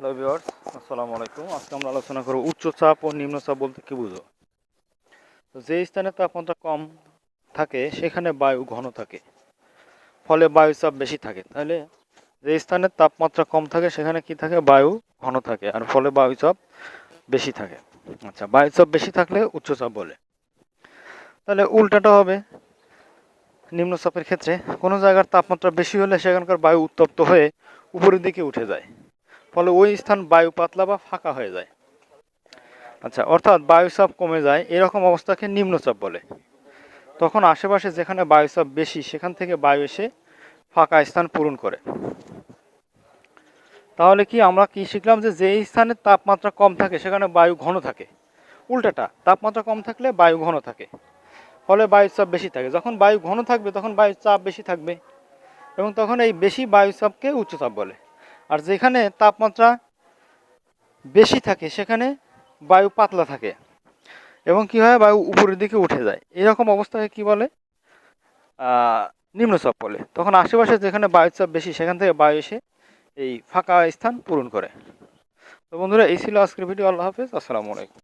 Hello viewers আসসালামু আলাইকুম আজকে আমরা আলোচনা করব উচ্চ চাপ ও নিম্ন চাপ বলতে কি বুঝো? তো যে স্থানে তাপমাত্রা কম থাকে, সেখানে বায়ু ঘন থাকে। ফলে বায়ু চাপ বেশি থাকে। তাহলে যে স্থানে তাপমাত্রা কম থাকে, সেখানে কি থাকে? বায়ু ঘন থাকে। আর ফলে বায়ু চাপ বেশি থাকে। আচ্ছা বায়ু চাপ বেশি থাকলে উচ্চ চাপ বলে। তাহলে উল্টাটা হবে নিম্নচাপের ক্ষেত্রে। কোনো জায়গার তাপমাত্রা বেশি হলে সেখানকার বায়ু উত্তপ্ত হয়ে উপরের দিকে উঠে যায়। ফলে ওই স্থান বায়ু পাতলা বা ফাঁকা হয়ে যায়। আচ্ছা অর্থাৎ বায়ুচাপ কমে যায়, এরকম অবস্থাকে নিম্নচাপ বলে। তখন আশেপাশে যেখানে বায়ুচাপ বেশি, সেখান থেকে বায়ু এসে ফাঁকা স্থান পূরণ করে। তাহলে কি আমরা কি শিখলাম যে যেই স্থানে তাপমাত্রা কম থাকে, সেখানে বায়ু ঘন থাকে? উল্টাটা, তাপমাত্রা কম থাকলে বায়ু ঘন থাকে। ফলে বায়ুচাপ বেশি থাকে। যখন বায়ু ঘন থাকবে, তখন বায়ুর চাপ বেশি থাকবে। এবং তখন এই বেশি বায়ুচাপকে উচ্চচাপ বলে। আর যেখানে তাপমাত্রা বেশি থাকে, সেখানে বায়ু পাতলা থাকে এবং কি হয়? বায়ু উপরের দিকে উঠে যায়। এরকম অবস্থাকে কি বলে? নিম্নচাপ বলে। তখন আশেপাশে যেখানে বায়ুচাপ বেশি, সেখান থেকে বায়ু এসে এই ফাঁকা স্থান পূরণ করে। তো বন্ধুরা, এই ছিল আজকের ভিডিও। আল্লাহ হাফেজ। আসসালামু আলাইকুম।